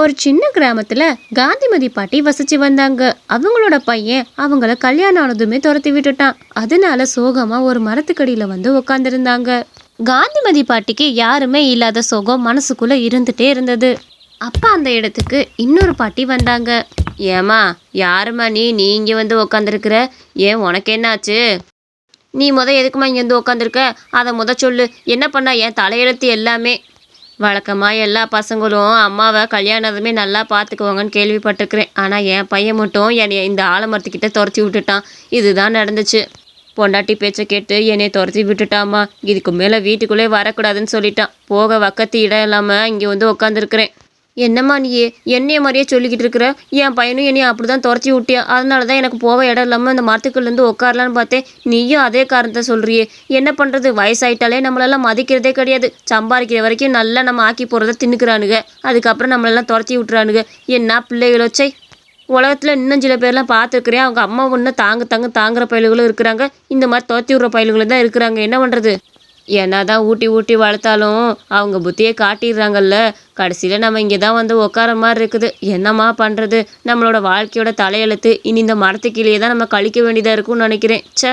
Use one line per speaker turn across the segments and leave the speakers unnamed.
ஒரு சின்ன கிராமத்துல காந்திமதி பாட்டி வசிச்சு வந்தாங்க. அவங்களோட பையன் அவங்கள கல்யாணம் ஆனதுமே துரத்தி விட்டுட்டான். அதனால சோகமா ஒரு மரத்துக்கடியில வந்து உட்காந்துருந்தாங்க காந்திமதி பாட்டிக்கு யாருமே இல்லாத சோகம் மனசுக்குள்ள இருந்துட்டே இருந்தது. அப்போ அந்த இடத்துக்கு இன்னொரு பாட்டி வந்தாங்க. ஏமா யாரும்மா நீ? நீ இங்கே வந்து உக்காந்துருக்குற. ஏன் உனக்கு என்னாச்சு? நீ முத எதுக்குமா இங்கே வந்து உக்காந்துருக்க? அதை முத சொல்லு. என்ன பண்ணா என் தலையெழுத்து எல்லாமே? வழக்கமாக எல்லா பசங்களும் அம்மாவை கல்யாணத்துமே நல்லா பார்த்துக்குவாங்கன்னு கேள்விப்பட்டிருக்கிறேன். ஆனால் என் பையன் மட்டும் என்னை இந்த ஆலமரத்துக்கிட்ட துரத்தி விட்டுட்டான். இதுதான் நடந்துச்சு. பொண்டாட்டி பேச்சை கேட்டு என்னை துரத்தி விட்டுட்டாம்மா. இதுக்கு மேலே வீட்டுக்குள்ளே வரக்கூடாதுன்னு சொல்லிட்டான். போக வக்கத்து இடம் இல்லாமல் இங்கே வந்து உட்காந்துருக்குறேன் என்னம்மா நீயே? என்னைய மாதிரியே சொல்லிக்கிட்டு இருக்கிற? என் பையனும் என்னையும் அப்படி தான் துரத்தி விட்டியா? அதனால தான் எனக்கு போக இடம் இல்லாமல் அந்த மரத்துக்குள்ளேருந்து உட்காரலான்னு பார்த்தேன். நீயும் அதே காரணத்தை சொல்கிறியே என்ன பண்ணுறது வயசாயிட்டாலே நம்மளெல்லாம் மதிக்கிறதே கிடையாது. சம்பாதிக்கிற வரைக்கும் நல்லா நம்ம ஆக்கி போகிறத தின்னுக்கிறானுங்க. அதுக்கப்புறம் நம்மளெல்லாம் துரத்தி விட்டுறானுங்க. என்ன பிள்ளைகளோ சை உலகத்தில் இன்னும் சில பேர்லாம் பார்த்துருக்குறேன். அவங்க அம்மா ஒன்று தாங்க தாங்க தாங்குற பயல்களும் இருக்கிறாங்க. இந்த மாதிரி துரத்தி விட்ற பயல்களும் தான் இருக்கிறாங்க. என்ன பண்ணுறது என்ன தான் ஊட்டி ஊட்டி வளர்த்தாலும் அவங்க புத்தியை காட்டிடுறாங்கல்ல. கடைசியில் நம்ம இங்கே தான் வந்து உட்கார மாதிரி இருக்குது. என்னம்மா பண்ணுறது நம்மளோட வாழ்க்கையோட தலையெழுத்து. இனி இந்த மரத்துக்கீழே தான் நம்ம கழிக்க வேண்டியதாக இருக்கும்னு நினைக்கிறேன். ச்சே.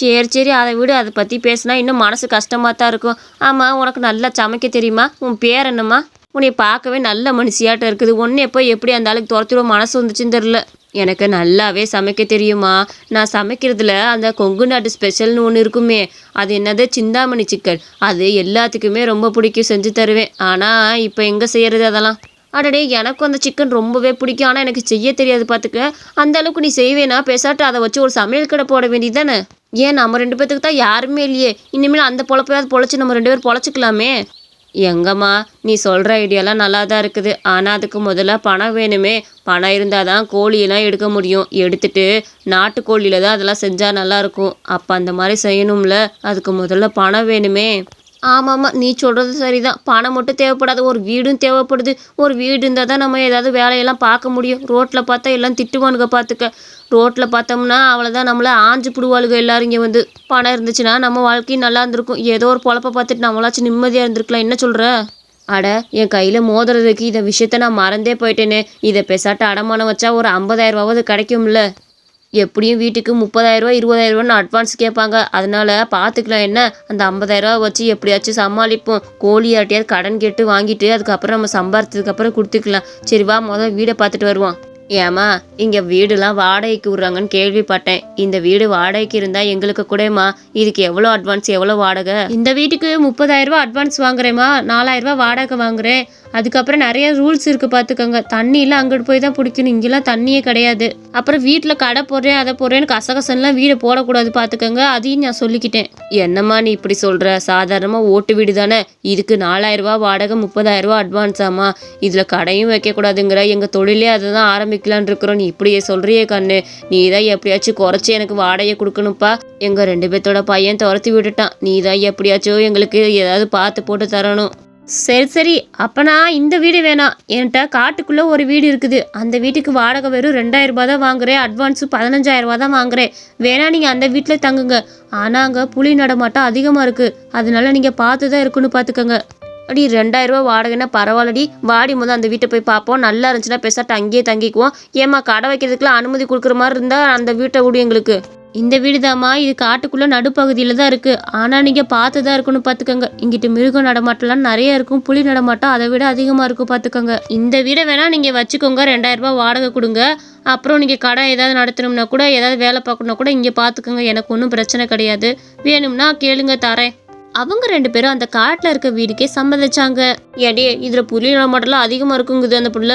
சரி சரி அதை விடு. அதை பற்றி பேசினா இன்னும் மனசு கஷ்டமாக தான் இருக்கும். ஆமாம் உனக்கு நல்லா சமைக்க தெரியுமா? உன் பேர் என்னம்மா? உன்னை பார்க்கவே நல்ல மனுஷியாட்டம் இருக்குது. ஒன்று எப்போ எப்படி அந்த ஆளுக்கு துரத்திடுவோம்? மனசு வந்துச்சுன்னு தெரில எனக்கு நல்லாவே சமைக்க தெரியுமா? நான் சமைக்கிறதுல அந்த கொங்கு நாட்டு ஸ்பெஷல்னு ஒன்று இருக்குமே. அது என்னது? சிந்தாமணி சிக்கன். அது எல்லாத்துக்குமே ரொம்ப பிடிக்கும் செஞ்சு தருவேன். ஆனால் இப்போ எங்கே செய்யறது அதெல்லாம்? அடடே எனக்கும் அந்த சிக்கன் ரொம்பவே பிடிக்கும். ஆனால் எனக்கு செய்ய தெரியாது பார்த்துக்க அந்த அளவுக்கு நீ செய்வேனா? பேசாட்டு அதை வச்சு ஒரு சமையல் கடை போட வேண்டியது தானே ஏன் நம்ம ரெண்டு பேர்த்துக்கு தான் யாருமே இல்லையே? இனிமேல் அந்த பொழப்பையாவது பொழைச்சி நம்ம ரெண்டு பேரும் பொழைச்சிக்கலாமே? எங்கம்மா நீ சொல்கிற ஐடியாலாம் நல்லா தான் இருக்குது. ஆனால் அதுக்கு முதல்ல பணம் வேணுமே. பணம் இருந்தால் தான் கோழியெல்லாம் எடுக்க முடியும். எடுத்துட்டு நாட்டுக்கோழியில் தான் அதெல்லாம் செஞ்சால் நல்லாயிருக்கும். அப்போ அந்த மாதிரி செய்யணும்ல. அதுக்கு முதல்ல பணம் வேணுமே. ஆமாம்மா நீ சொல்கிறது சரிதான். பணம் மட்டும் தேவைப்படாது. ஒரு வீடும் தேவைப்படுது. ஒரு வீடு இருந்தால் தான் நம்ம ஏதாவது வேலையெல்லாம் பார்க்க முடியும். ரோட்டில் பார்த்தா எல்லாம் திட்டுவானுங்க பார்த்துக்க. ரோட்டில் பார்த்தோம்னா அவ்வளோதான் நம்மள ஆஞ்சு புடுவாளுங்க எல்லாரும் இங்கே வந்து. பணம் இருந்துச்சுன்னா நம்ம வாழ்க்கையும் நல்லா இருந்திருக்கும். ஏதோ ஒரு பொழப்ப பார்த்துட்டு நம்மளாச்சும் நிம்மதியாக இருந்திருக்கலாம். என்ன சொல்கிற அட என் கையில் மோதிரம் இருக்கு இந்த விஷயத்த நான் மறந்தே போயிட்டேனே. இதை பெசாட்ட அடமானம் வச்சா ஒரு ஐம்பதாயிரரூவாவது கிடைக்கும்ல. எப்படியும் வீட்டுக்கு முப்பதாயிரரூவா இருபதாயிரரூவான்னு அட்வான்ஸ் கேட்பாங்க. அதனால பார்த்துக்கலாம் என்ன? அந்த ஐம்பதாயிரரூவா வச்சு எப்படியாச்சும் சமாளிப்போம். கோழியாட்டியாவது கடன் கேட்டு வாங்கிட்டு அதுக்கப்புறம் நம்ம சம்பாரிச்சதுக்கப்புறம் கொடுத்துக்கலாம். சரி வா முதல்ல வீடை பார்த்துட்டு வருவான் ஏம்மா இங்கே வீடுலாம் வாடகைக்கு விடுறாங்கன்னு கேள்விப்பட்டேன். இந்த வீடு வாடகைக்கு இருந்தால் எங்களுக்கு கூடமா இதுக்கு எவ்வளோ அட்வான்ஸ் எவ்வளோ வாடகை? இந்த வீட்டுக்கு முப்பதாயிரம் ரூபாய் அட்வான்ஸ் வாங்குறேம்மா. நாலாயிரம் ரூபாய் வாடகை வாங்குறேன். அதுக்கப்புறம் நிறைய ரூல்ஸ் இருக்குது பார்த்துக்கோங்க. தண்ணியெல்லாம் அங்கிட்டு போய் தான் பிடிக்கணும். இங்கெல்லாம் தண்ணியே கிடையாது. அப்புறம் வீட்டில் கடை போடுறேன் அதை போடுறேன்னு கசகசன்லாம் வீடை போடக்கூடாது பார்த்துக்கோங்க. அதையும் நான் சொல்லிக்கிட்டேன். என்னம்மா நீ இப்படி சொல்கிற சாதாரணமாக ஓட்டு வீடு தானே? இதுக்கு நாலாயிரம் வாடகை முப்பதாயிரரூபா ரூபாய் அட்வான்ஸாம்மா இதில் கடையும் வைக்கக்கூடாதுங்கிற. எங்கள் தொழிலே அதை தான் ஆரம்பிக்கலான் இருக்கிறோம். நீ இப்படியே சொல்கிறியே கண்ணு. நீ தான் எப்படியாச்சும் குறைச்சி எனக்கு வாடகையை கொடுக்கணும்ப்பா. எங்கள் ரெண்டு பேர்த்தோட பையன் துரத்தி விட்டுட்டான். நீ தான் எப்படியாச்சும் எங்களுக்கு ஏதாவது பார்த்து போட்டு தரணும். சரி சரி. அப்போனா இந்த வீடு வேணாம். என்கிட்ட காட்டுக்குள்ளே ஒரு வீடு இருக்குது. அந்த வீட்டுக்கு வாடகை வெறும் ரெண்டாயிரம் ரூபாய் தான் வாங்குறேன். அட்வான்ஸு பதினஞ்சாயிரம் ரூபாய் தான் வாங்குறேன். வேணா நீங்கள் அந்த வீட்டில் தங்குங்க. ஆனால் அங்கே புலி நடமாட்டம் அதிகமாக இருக்குது அதனால நீங்கள் பார்த்து தான் இருக்குன்னு பார்த்துக்கோங்க. அடி ரெண்டாயிரம் வாடகைன்னா பரவாயில்லடி. வாடி முதல் அந்த வீட்டை போய் பார்ப்போம். நல்லா இருந்துச்சுன்னா பேசாட்டு அங்கேயே தங்கிக்குவோம். ஏம்மா கடை வைக்கிறதுக்குலாம் அனுமதி கொடுக்குற மாதிரி இருந்தால் அந்த வீட்டை விடு எங்களுக்கு. இந்த வீடு தாம்மா இது காட்டுக்குள்ளே நடுப்பகுதியில் தான் இருக்குது ஆனால் நீங்கள் பார்த்து தான் இருக்கணும் பார்த்துக்கோங்க. இங்கிட்டு மிருகம் நடமாட்டம்லாம் நிறைய இருக்கும். புலி நடமாட்டம் அதை விட அதிகமாக இருக்கும் பார்த்துக்கோங்க. இந்த வீடை வேணால் நீங்கள் வச்சுக்கோங்க. ரெண்டாயிரம் ரூபாய் வாடகை கொடுங்க. அப்புறம் நீங்கள் கடை ஏதாவது நடத்தணும்னா கூட ஏதாவது வேலை பார்க்கணும்னா கூட இங்கே பார்த்துக்கோங்க. எனக்கு ஒன்றும் பிரச்சனை கிடையாது. வேணும்னா கேளுங்க தரேன். அவங்க ரெண்டு பேரும் அந்த காட்டில் இருக்க வீடுக்கே சம்மதிச்சாங்க. ஏடி இதில் புலி நடமாட்டம்லாம் அதிகமாக இருக்குங்குது அந்த புள்ள.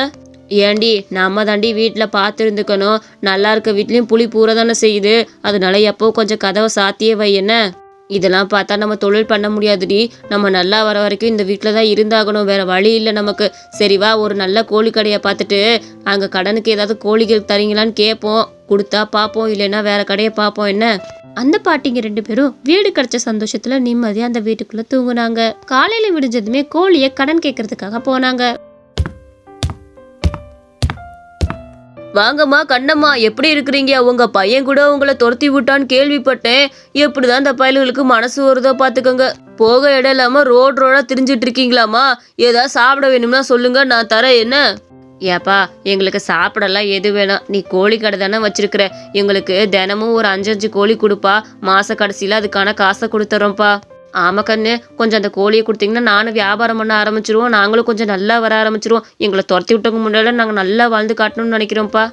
ஏண்டி நம்ம தாண்டி வீட்டில் பார்த்துருந்துக்கணும் நல்லா இருக்க வீட்லேயும் புளி பூரா தானே செய்யுது. அதனால எப்போ கொஞ்சம் கதவை சாத்தியே வை என்ன? இதெல்லாம் பார்த்தா நம்ம தொழில் பண்ண முடியாதுடி. நம்ம நல்லா வர வரைக்கும் இந்த வீட்டில் தான் இருந்தாகணும். வேற வழி இல்லை நமக்கு. சரிவா ஒரு நல்ல கோழி கடையை பார்த்துட்டு அங்கே கடனுக்கு ஏதாவது கோழிகள் தரீங்களான்னு கேட்போம். கொடுத்தா பார்ப்போம் இல்லைன்னா வேற கடையை பார்ப்போம். என்ன? அந்த பாட்டிங்க ரெண்டு பேரும் வீடு கிடைச்ச சந்தோஷத்துல நிம்மதியா அந்த வீட்டுக்குள்ள தூங்குனாங்க. காலையில விடிஞ்சதுமே கோழியை கடன் கேட்கறதுக்காக போனாங்க. வாங்கம்மா கண்ணம்மா எப்படி இருக்கிறீங்க? உங்க பையன் கூட உங்களை துரத்தி விட்டான்னு கேள்விப்பட்டேன். எப்படிதான் இந்த பயல்களுக்கு மனசு வருதோ பாத்துக்கோங்க போக இடம் இல்லாம ரோடு ரோடா திரிஞ்சிட்டு இருக்கீங்களாம்மா? ஏதாவது சாப்பிட வேணும்னா சொல்லுங்க நான் தரேன். என்ன? ஏப்பா எங்களுக்கு சாப்பிடலாம் எது வேணாம். நீ கோழி கடை தானே வச்சிருக்கிற. எங்களுக்கு தினமும் ஒரு அஞ்சு அஞ்சு கோழி கொடுப்பா. மாச கடைசியில் அதுக்கான காசை கொடுத்துறோம்ப்பா. ஆமா கண்ணு கொஞ்சம் அந்த கோழியை கொடுத்தீங்கன்னா நானும் வியாபாரம் பண்ண ஆரம்பிச்சிருவோம். நாங்களும் கொஞ்சம் நல்லா வர ஆரம்பிச்சிருவோம். எங்களை துரத்தி விட்டவங்க முன்னாடி நாங்கள் நல்லா வாழ்ந்து காட்டணும்னு நினைக்கிறோம்ப்பா.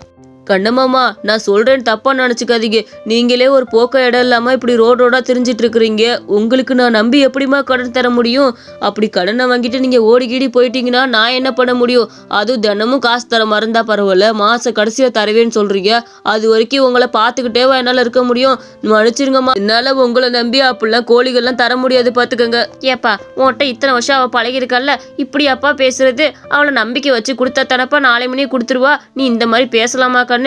கண்ணம்மாமா நான் சொல்றேன் தப்பா நினச்சிக்காதீங்க. நீங்களே ஒரு போக்க இடம் இல்லாம இப்படி ரோட் ரோடா திரிஞ்சிட்டு இருக்கிறீங்க. உங்களுக்கு நான் நம்பி எப்படிம்மா கடன் தர முடியும்? அப்படி கடனை வாங்கிட்டு நீங்க ஓடிக்கிடி போயிட்டீங்கன்னா நான் என்ன பண்ண முடியும்? அதுவும் தினமும் காசு தர மறந்தா பரவாயில்ல. மாச கடைசியா தருவேன்னு சொல்றீங்க. அது வரைக்கும் உங்களை பார்த்துக்கிட்டேவா என்னால இருக்க முடியும்? மன்னிச்சிருங்கம்மா. என்னால உங்களை நம்பி அப்படிலாம் கோழிகள்லாம் தர முடியாது பாத்துக்கோங்க. ஏப்பா உன்கிட்ட இத்தனை வருஷம் அவ பழகிருக்கல்ல இப்படி அப்பா பேசுறது அவளை நம்பிக்கை வச்சு கொடுத்தா தானப்பா நாளை மணி கொடுத்துருவா? நீ இந்த மாதிரி பேசலாமா கண்ணு?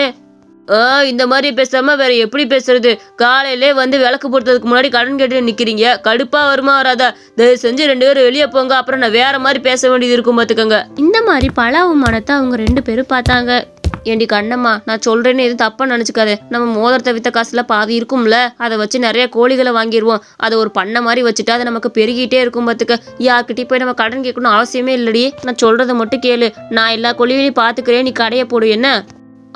ஆ இந்த மாதிரி பேசாம வேற எப்படி பேசுறது? காலையிலே வந்து விளக்கு போடுறதுக்கு முன்னாடி கடன் கேட்டு நிக்கிறீங்க. கடுப்பா வருமா வராதா? தயவு செஞ்சு ரெண்டு பேரும் வெளியே போங்க. அப்புறம் நான் வேற மாதிரி பேச வேண்டியது இருக்கும் பாத்துக்கோங்க. இந்த மாதிரி பல அவமானத்தை அவங்க ரெண்டு பேரும் பார்த்தாங்க. ஏண்டி கண்ணம்மா நான் சொல்றேன்னு எதுவும் தப்பா நினச்சிக்காத. நம்ம மோதிரத்தை வித்த காசுல பாதி இருக்கும்ல. அதை வச்சு நிறைய கோழிகளை வாங்கிடுவோம் அதை ஒரு பண்ணை மாதிரி வச்சுட்டு அது நமக்கு பெருகிட்டே இருக்கும் பார்த்துக்க யார்கிட்டயும் போய் நம்ம கடன் கேட்கணும் அவசியமே இல்லடி. நான் சொல்றதை மட்டும் கேளு. நான் எல்லா கோழிகளையும் பார்த்துக்கிறேன். நீ கடையை போடு. என்ன?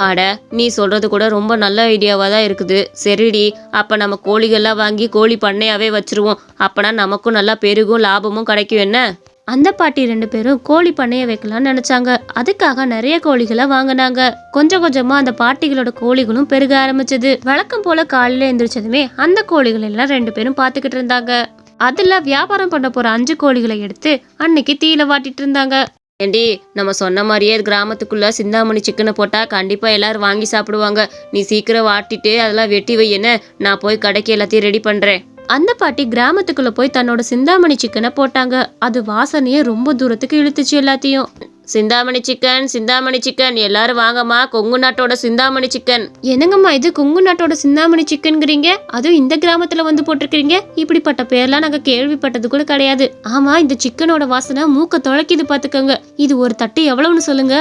அட நீ சொல்றது கூட ரொம்ப நல்ல ஐடியாவாக தான் இருக்குது. சரிடி அப்போ நம்ம கோழிகள்லாம் வாங்கி கோழி பண்ணையாவே வச்சிருவோம். அப்போனா நமக்கும் நல்லா பெருகும் லாபமும் கிடைக்கும் என்ன? அந்த பாட்டி ரெண்டு பேரும் கோழி பண்ணைய வைக்கலாம்னு நினைச்சாங்க. அதுக்காக நிறைய கோழிகளை வாங்கினாங்க. கொஞ்சம் கொஞ்சமா அந்த பாட்டிகளோட கோழிகளும் பெருக ஆரம்பிச்சது. வழக்கம் போல காலையில எந்திரிச்சதுமே அந்த கோழிகள் எல்லாம் ரெண்டு பேரும் பார்த்துக்கிட்டு இருந்தாங்க. அதுல வியாபாரம் பண்ண போற அஞ்சு கோழிகளை எடுத்து அன்னைக்கு தீயில வாட்டிட்டு இருந்தாங்க. ஏண்டி நம்ம சொன்ன மாதிரியே கிராமத்துக்குள்ள சிந்தாமணி சிக்கனை போட்டால் கண்டிப்பாக எல்லாரும் வாங்கி சாப்பிடுவாங்க. நீ சீக்கிரம் வாட்டிட்டு அதெல்லாம் வெட்டி வை என்ன? நான் போய் கடைக்கு எல்லாத்தையும் ரெடி பண்ணுறேன் அந்த பாட்டி கிராமத்துக்குள்ளே போய் தன்னோட சிந்தாமணி சிக்கனை போட்டாங்க. அது வாசனையே ரொம்ப தூரத்துக்கு இழுத்துச்சு எல்லாத்தையும். Chintamani chicken Chintamani chicken. எல்லாரும் வாங்கம்மா கொங்கு நாட்டோட சிந்தாமணி சிக்கன். என்னங்கம்மா இது கொங்கு நாட்டோட சிந்தாமணி சிக்கன்ங்கிறீங்க? அதுவும் இந்த கிராமத்துல வந்து போட்டிருக்கீங்க இப்படிப்பட்ட பேர்லாம் நாங்க கேள்விப்பட்டது கூட கிடையாது. ஆமா இந்த சிக்கனோட வாசனை மூக்க தொலைக்குது பாத்துக்கோங்க. இது ஒரு தட்டு எவ்வளவுன்னு சொல்லுங்க.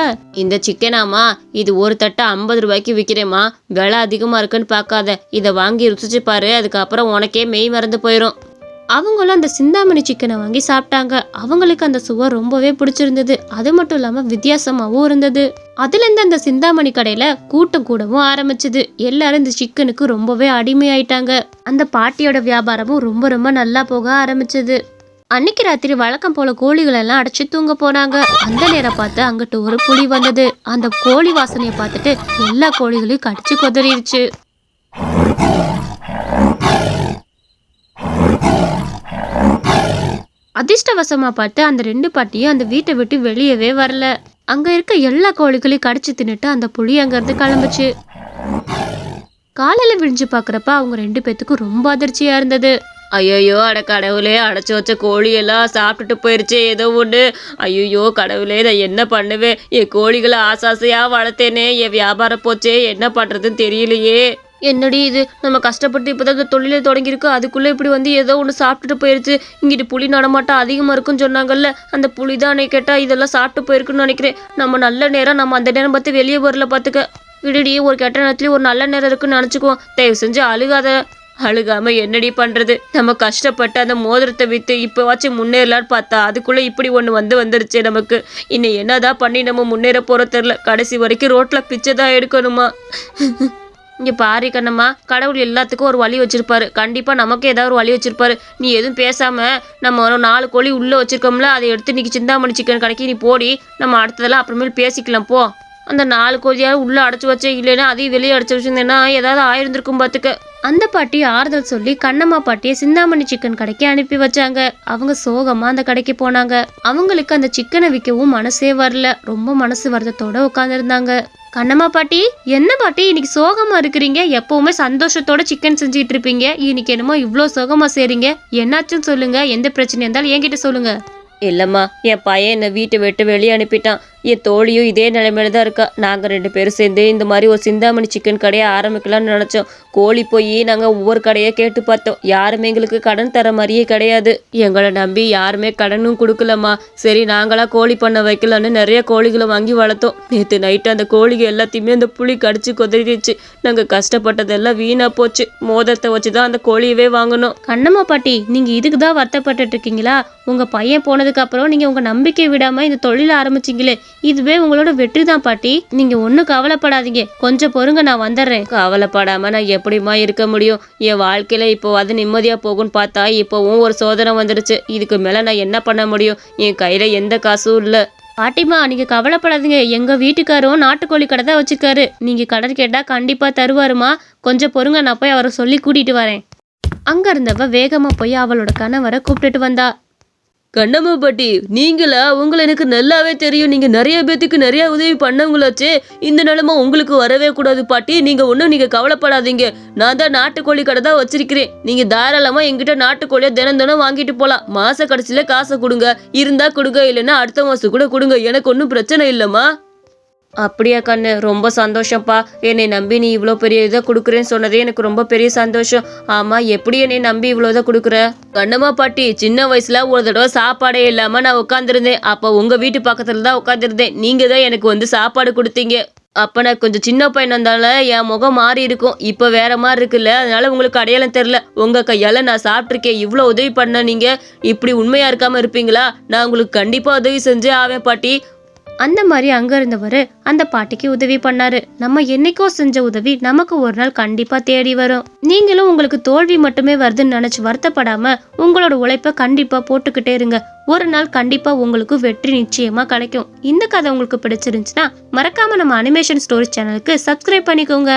இந்த சிக்கனாமா இது ஒரு தட்டு ஐம்பது ரூபாய்க்கு விற்கிறேம்மா விலை அதிகமா இருக்குன்னு பார்க்காத. இதை வாங்கி ருசிச்சு பாரு அதுக்கப்புறம் உனக்கே மெய் மறந்து போயிடும் அவங்களும் அந்த சிந்தாமணி சிக்கனை வாங்கி சாப்பிட்டாங்க. அவங்களுக்கு அந்த சுவை ரொம்பவே பிடிச்சிருந்தது. அது மட்டும் இல்லாமல் வித்தியாசமாகவும் இருந்தது. அதுலேருந்து அந்த சிந்தாமணி கடையில் கூட்டம் கூடவும் ஆரம்பிச்சது. எல்லாரும் இந்த சிக்கனுக்கு ரொம்பவே அடிமையாயிட்டாங்க. அந்த பாட்டியோட வியாபாரமும் ரொம்ப ரொம்ப நல்லா போக ஆரம்பிச்சது. அன்னைக்கு ராத்திரி வழக்கம் போல கோழிகள் எல்லாம் அடைச்சு தூங்க போனாங்க. அந்த நேரம் பார்த்து அங்கிட்டு ஒரு புலி வந்தது. அந்த கோழி வாசனையை பார்த்துட்டு எல்லா கோழிகளையும் கடிச்சு கொதறிடுச்சு. அதிர்ஷ்டவசமாக பார்த்து அந்த ரெண்டு பாட்டியும் அந்த வீட்டை விட்டு வெளியவே வரல. அங்கே இருக்க எல்லா கோழிகளையும் கடிச்சு தின்னுட்டு அந்த புளி அங்கேருந்து கிளம்புச்சு. காலையில் விழிஞ்சு பார்க்குறப்ப அவங்க ரெண்டு பேத்துக்கும் ரொம்ப அதிர்ச்சியாக இருந்தது. ஐயோ அட கடவுளே அடைச்சி வச்ச கோழியெல்லாம் சாப்பிட்டுட்டு போயிடுச்சே ஏதோ ஒன்று ஐயோ கடவுளே நான் என்ன பண்ணுவேன்? என் கோழிகளை ஆசாசையாக வளர்த்தேனே என் வியாபாரம் போச்சே என்ன பண்ணுறதுன்னு தெரியலையே. என்னடி இது? நம்ம கஷ்டப்பட்டு இப்போ தான் இந்த தொழிலை தொடங்கியிருக்கோம் அதுக்குள்ளே இப்படி வந்து ஏதோ ஒன்று சாப்பிட்டுட்டு போயிருச்சு. இங்கிட்டு புளி நடமாட்டம் அதிகமாக இருக்குன்னு சொன்னாங்கல்ல. அந்த புளி தான் கேட்டால் இதெல்லாம் சாப்பிட்டு போயிருக்குன்னு நினைக்கிறேன். நம்ம நல்ல நேரம் நம்ம அந்த நேரம் பார்த்து வெளியே வரல பார்த்துக்க. விடுடி ஒரு கெட்ட நேரத்துலேயும் ஒரு நல்ல நேரம் இருக்குன்னு நினச்சிக்குவோம். தயவு செஞ்சு அழுகாத. அழுகாமல் என்னடி பண்ணுறது நம்ம கஷ்டப்பட்டு அந்த மோதிரத்தை விற்று இப்போவாச்சும் முன்னேறலான்னு பார்த்தா அதுக்குள்ளே இப்படி ஒன்று வந்து வந்துருச்சு நமக்கு. இன்னும் என்னதான் பண்ணி நம்ம முன்னேற போகிற தெரில கடைசி வரைக்கும் ரோட்டில் பிச்சை தான் எடுக்கணுமா? இங்கே பாரு கண்ணம்மா கடவுள் எல்லாத்துக்கும் ஒரு வழி வச்சிருப்பாரு. கண்டிப்பாக நமக்கு ஏதாவது ஒரு வழி வச்சிருப்பாரு. நீ எதுவும் பேசாமல் நம்ம ஒரு நாலு கோழி உள்ளே வச்சிருக்கோம்ல அதை எடுத்து இன்னைக்கு சிந்தாமணி சிக்கன் கடைக்கு நீ போடி. நம்ம அடுத்ததெல்லாம் அப்புறமேல் பேசிக்கலாம் போ. அந்த நாலு கோழியாவது உள்ளே அடைச்சி வச்சே இல்லைன்னா அதையும் வெளியே அடைச்சி வச்சிருந்தேன்னா ஏதாவது ஆயிருந்திருக்கும் பார்த்துக்க அந்த பாட்டி ஆறுதல் சொல்லி கண்ணம்மா பாட்டியை சிந்தாமணி சிக்கன் கடைக்கு அனுப்பி வச்சாங்க. அவங்க சோகமா அந்த கடைக்கு போனாங்க. அவங்களுக்கு அந்த சிக்கனை விற்கவும் மனசே வரல. ரொம்ப மனசு வருத்தத்தோட உட்காந்துருந்தாங்க கண்ணம்மா பாட்டி என்ன பாட்டி இன்னைக்கு சோகமா இருக்கிறீங்க? எப்பவுமே சந்தோஷத்தோட சிக்கன் செஞ்சுட்டு இருப்பீங்க. இன்னைக்கு என்னமோ இவ்வளோ சோகமா செய்றீங்க. என்னாச்சுன்னு சொல்லுங்க. எந்த பிரச்சனை இருந்தாலும் என்கிட்ட சொல்லுங்க. இல்லைம்மா என் பையன் என்னை வீட்டை விட்டு வெளியே அனுப்பிட்டான். என் தோழியும் இதே நிலைமையில தான் இருக்கா. நாங்கள் ரெண்டு பேரும் சேர்ந்து இந்த மாதிரி ஒரு சிந்தாமணி சிக்கன் கடையை ஆரம்பிக்கலாம்னு நினச்சோம். கோழி போய் நாங்கள் ஒவ்வொரு கடையை கேட்டு பார்த்தோம். யாருமே எங்களுக்கு கடன் தர மாதிரியே கிடையாது. எங்களை நம்பி யாருமே கடனும் கொடுக்கலம்மா. சரி நாங்களாக கோழி பண்ண வைக்கலான்னு நிறைய கோழிகளை வாங்கி வளர்த்தோம். நேற்று நைட்டு அந்த கோழிகள் எல்லாத்தையுமே அந்த புளி கடிச்சு கொதறிடுச்சு நாங்கள் கஷ்டப்பட்டதெல்லாம் வீணாக போச்சு. மோதிரத்தை வச்சு தான் அந்த கோழியவே வாங்கணும் கண்ணம்மா பாட்டி நீங்கள் இதுக்கு தான் வருத்தப்பட்டுட்டு இருக்கீங்களா? உங்கள் பையன் போன அப்புறம் நீங்கள் உங்கள் நம்பிக்கை விடாமல் இந்த தொழில் ஆரம்பிச்சிங்களே. இதுவே உங்களோட வெற்றி தான் பாட்டி. நீங்க ஒன்றும் கவலைப்படாதீங்க. கொஞ்சம் பொறுங்க நான் வந்துடுறேன். கவலைப்படாம நான் எப்படிம்மா இருக்க முடியும்? என் வாழ்க்கையில இப்போ அது நிம்மதியா போகும்னு பார்த்தா இப்போவும் ஒரு சோதனை வந்துடுச்சு இதுக்கு மேல நான் என்ன பண்ண முடியும்? என் கையில எந்த காசும் இல்லை. பாட்டிமா நீங்க கவலைப்படாதீங்க. எங்க வீட்டுக்காரும் நாட்டுக்கோழி கடை தான் வச்சிருக்காரு. நீங்க கடன் கேட்டா கண்டிப்பா தருவாருமா கொஞ்சம் பொறுங்க நான் போய் அவரை சொல்லி கூட்டிட்டு வரேன். அங்க இருந்தவ வேகமா போய் அவளோட கணவரை கூப்பிட்டுட்டு வந்தா.
கண்ணம்மா பாட்டி நீங்களா? உங்களை எனக்கு நல்லாவே தெரியும். நீங்க நிறைய பேத்துக்கு நிறைய உதவி பண்ணவங்களாச்சே. இந்த நிலமை உங்களுக்கு வரவே கூடாது பாட்டி. நீங்க ஒன்றும் நீங்க கவலைப்படாதீங்க. நான் தான் நாட்டுக்கோழி கடை தான் வச்சிருக்கிறேன். நீங்க தாராளமா எங்கிட்ட நாட்டுக்கோழியை தினம் தினம் வாங்கிட்டு போலாம். மாச கடைசியில காசை கொடுங்க. இருந்தா கொடுங்க இல்லைன்னா அடுத்த மாசம் கூட கொடுங்க. எனக்கு ஒன்றும் பிரச்சனை இல்லைம்மா.
அப்படியா கண்ணு? ரொம்ப சந்தோஷம்ப்பா. என்னை நம்பி நீ இவ்வளோ பெரிய இதை கொடுக்குறேன்னு சொன்னதே எனக்கு ரொம்ப பெரிய சந்தோஷம். ஆமாம் எப்படி என்னை நம்பி இவ்வளோ இதை கொடுக்குற?
கண்ணம்மா பாட்டி சின்ன வயசில் ஒரு தடவை சாப்பாடே இல்லாமல் நான் உட்காந்துருந்தேன் அப்போ உங்கள் வீட்டு பக்கத்தில் தான் உட்காந்துருந்தேன் நீங்கள் தான் எனக்கு வந்து சாப்பாடு கொடுத்தீங்க. அப்போ நான் கொஞ்சம் சின்ன பையனால என் முகம் மாறி இருக்கும். இப்போ வேற மாதிரி இருக்குல்ல. அதனால உங்களுக்கு அடையாளம் தெரில உங்கள் கையால் நான் சாப்பிட்ருக்கேன் இவ்வளோ உதவி பண்ண நீங்கள் இப்படி உண்மையாக இருக்காம இருப்பீங்களா? நான் உங்களுக்கு கண்டிப்பாக உதவி செஞ்சே ஆவேன் பாட்டி.
அந்த மாதிரி அங்க இருந்தவர் அந்த பாட்டிக்கு உதவி பண்ணாரு. நம்ம என்னைக்கோ செஞ்ச உதவி நமக்கு ஒரு நாள் கண்டிப்பா தேடி வரும். நீங்களும் உங்களுக்கு தோல்வி மட்டுமே வருதுன்னு நினைச்சு வருத்தப்படாம உங்களோட உழைப்ப கண்டிப்பா போட்டுக்கிட்டே இருங்க. ஒரு நாள் கண்டிப்பா உங்களுக்கு வெற்றி நிச்சயமா கிடைக்கும். இந்த கதை உங்களுக்கு பிடிச்சிருந்துச்சுன்னா மறக்காம நம்ம அனிமேஷன் ஸ்டோரி சேனலுக்கு சப்ஸ்கிரைப் பண்ணிக்கோங்க.